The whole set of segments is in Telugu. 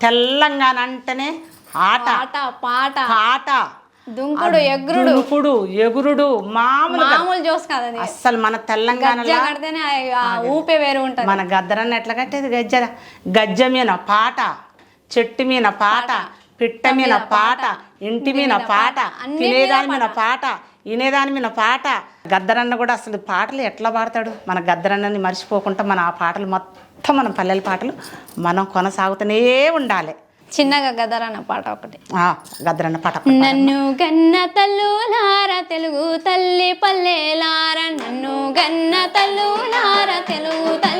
తెలంగాణ అంటేనే ఆట. పాట పాట. పాట. దుంకుడు ఎగురుడు. దునుకుడు ఎగురుడు మామూలుగా. మామూలు జోస్ కాదు అది. అస్సలు మన ఆ ఊపే వేరు ఉంటది. మన గద్దరన్న ఎట్లా కట్టేది? గజ్జ గజ్జ మీద పాట చెట్టు మీద పాట పిట్ట మీద పాట ఇంటి మీద పాట తినేదాని మీద పాట. వినేదాని మీద పాట. గద్దరన్న కూడా అసలు పాటలు ఎట్లా పాడతాడు? మన గద్దరన్నని మర్చిపోకుండా మన ఆ పాటలు మొత్తం మన పల్లెల పాటలు మనం కొనసాగుతూనే ఉండాలి. చిన్నగా గదరన్న పాట ఒకటి. ఆ, గద్దరన్న పాట నన్ను గన్న తల్లులార తెలుగు తల్లి పల్లెలార నన్ను గన్న తల్లులార తెలుగు తల్లి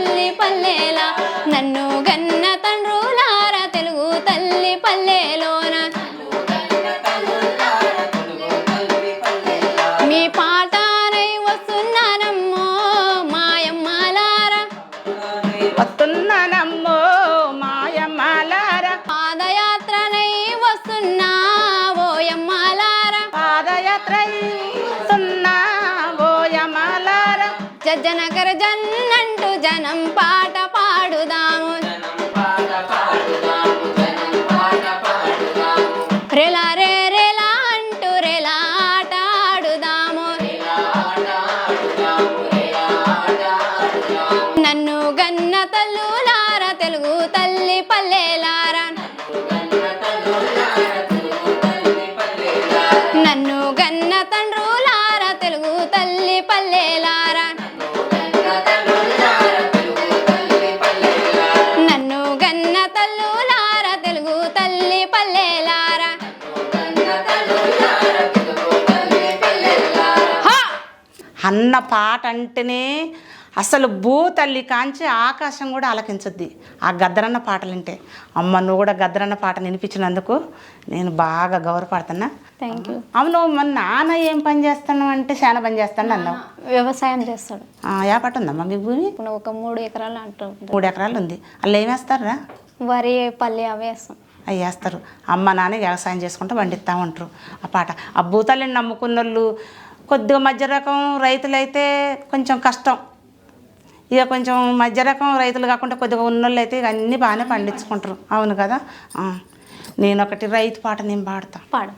ఓయమ్మలారా కర జన్నంటూ జనం పాట పాడుదాము. పల్లెలారా! అన్న పాట అంటేనే అసలు భూ తల్లి కాంచి ఆకాశం కూడా ఆలకించుద్ది. ఆ గద్దరన్న పాటలు వింటే. అమ్మ నువ్వు కూడా గద్దరన్న పాట వినిపించినందుకు నేను బాగా గౌరవపడుతున్నా. థ్యాంక్ యూ అవును మన నాన్న ఏం పని చేస్తున్నావు అంటే చాలా పని చేస్తాను అన్నావు. వ్యవసాయం చేస్తాడు. ఏ పాట ఉందమ్మా మీ భూమి? ఒక మూడు ఎకరాలు అంటూ మూడు ఎకరాలు ఉంది. అలా ఏం వేస్తారా వరి పల్లి అవి వేస్తాం. అవి వేస్తారు. అమ్మ నాన్న వ్యవసాయం చేసుకుంటూ పండిస్తూ ఉంటారు ఆ పాట. ఆ భూతాలని నమ్ముకున్న వాళ్ళు కొద్దిగా మధ్య రకం రైతులైతే కొంచెం కష్టం. ఇక కొంచెం మధ్య రకం రైతులు కాకుండా కొద్దిగా ఉన్నోళ్ళు అయితే ఇక అన్నీ బాగానే పండించుకుంటారు. అవును కదా. నేను ఒకటి రైతు పాట నేను పాడతా. పాడు.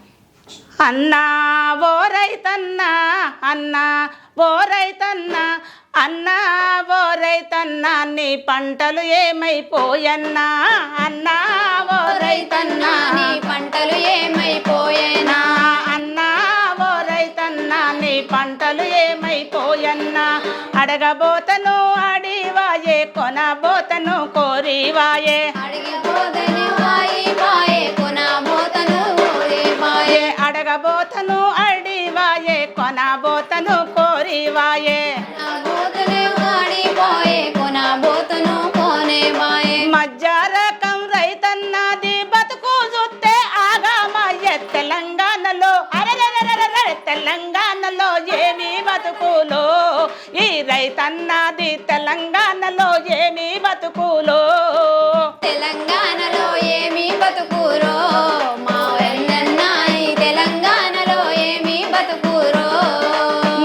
అన్నా ఓ రైతన్నా అన్నా ఓ రైతన్నా అన్నా ఓ రైతన్నా నీ పంటలు ఏమైపోయన్నా? అన్నా ఓ రైతన్నా నీ పంటలు ఏమైపోయేనా? అన్నా ఓ రైతన్నా నీ పంటలు ఏమైపోయన్నా? అడగబోతను అడివాయే కొనబోతను కోరివాయే. అడగబోతను అడివాయే కొనబోతను కోరివాయే. తెలంగాణలో ఏమి బతుకులో? ఈ రైతన్నది తెలంగాణలో ఏమి బతుకులో? తెలంగాణలో ఏమి బతుకురో? మా వెన్నన్నాయి తెలంగాణలో ఏమి బతుకురో?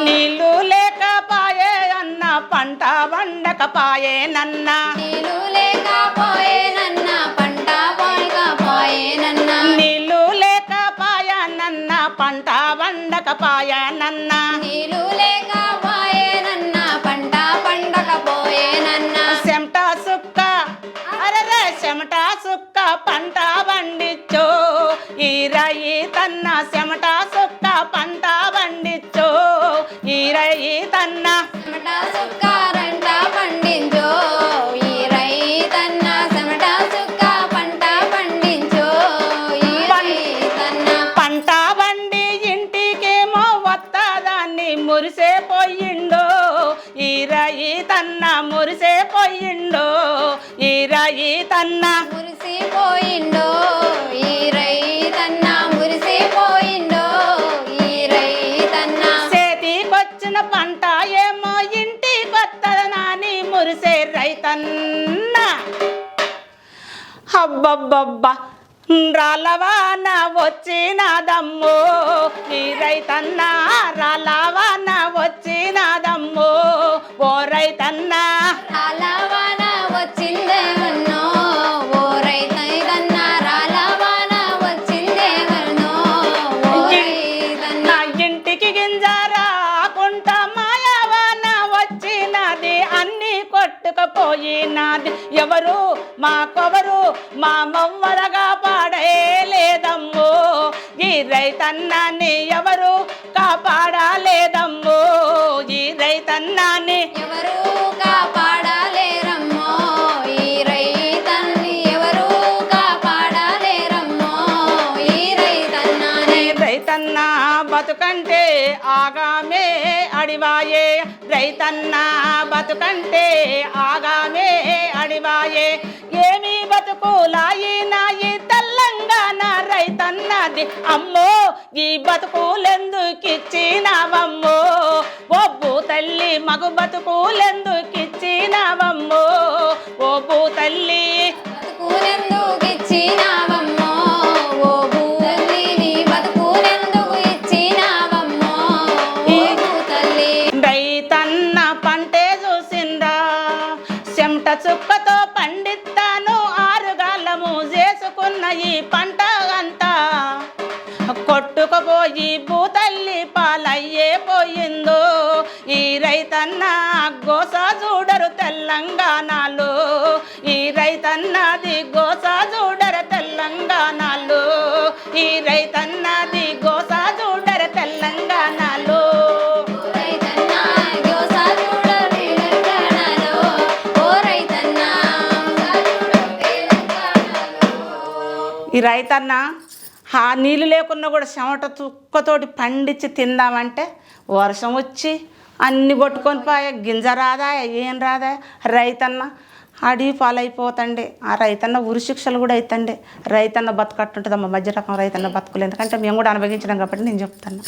నీళ్ళు లేకపాయే అన్న పంట వండకపాయే నన్న నీళ్ళు లేకపోయేనన్న పంట పోయకపోయేనన్న నీళ్ళు లేకపాయనన్న పంట వండకపాయనన్న నీళ్ళు లేకపోయేనన్న పంట పండకపోయేనన్న. చెమట సుక్క అరరే చెమట సుక్క పంట పండిచ్చో. ఈ రయి తన్న చెమట మురిసే పోయిండో ఈ రయి తన్న. మురిసిపోయిండో ఈ రైతన్న మురిసిపోయిండో ఈ రైతన్న చేతికొచ్చిన పంట ఏమో ఇంటికొత్తదనాని మురిసే రైతన్న అబ్బబ్బబ్బా రాలవాన వచ్చినాదమ్మో ఈ రైతన్న రాలవాన వచ్చినాదమ్మో నాది ఎవరు? మా కొవరు మా మమ్మలగా పాడలేదమ్మో. ఈ రైతన్నాన్ని ఎవరు కాపాడలేదమ్మో? ఈ రైతన్నాన్ని ఎవరు కాపాడలేరమ్మో? ఈ రైతన్ని ఎవరు కాపాడలేరమ్మో? ఈ రైతన్నాని ఈ రైతన్న బతుకంటే ఆగామే అడివాయే. రైతన్న బతుకంటే ఆగామే అడివాయే. ఏమి బతుకులాయి నాయి తెలంగాణ రైతన్నది. అమ్మో ఈ బతుకులెందుకిచ్చినావమ్మో? ఒబ్బు తల్లి మగు బతుకులెందుకిచ్చినావమ్మో? ఒబ్బు తల్లి ఈ పంట అంతా కొట్టుకుపోయి భూతల్లి పాలయ్యే పోయిందో ఈ రైతన్న గోస చూడరు తెలంగాణలో ఈ రైతన్న ఆ నీళ్ళు లేకున్నా కూడా చెమట తుక్కతోటి పండించి తిందామంటే వర్షం వచ్చి అన్ని కొట్టుకొని పోయా గింజ రాదా ఏం రాదా? రైతన్న అడిగి పాలైపోతండి. ఆ రైతన్న ఉరిశిక్షలు కూడా అవుతండి రైతన్న బతుకట్టుంటుందమ్మా మధ్య రకం రైతన్న బతుకులు. ఎందుకంటే మేము కూడా అనుభవించినాం కాబట్టి నేను చెప్తాను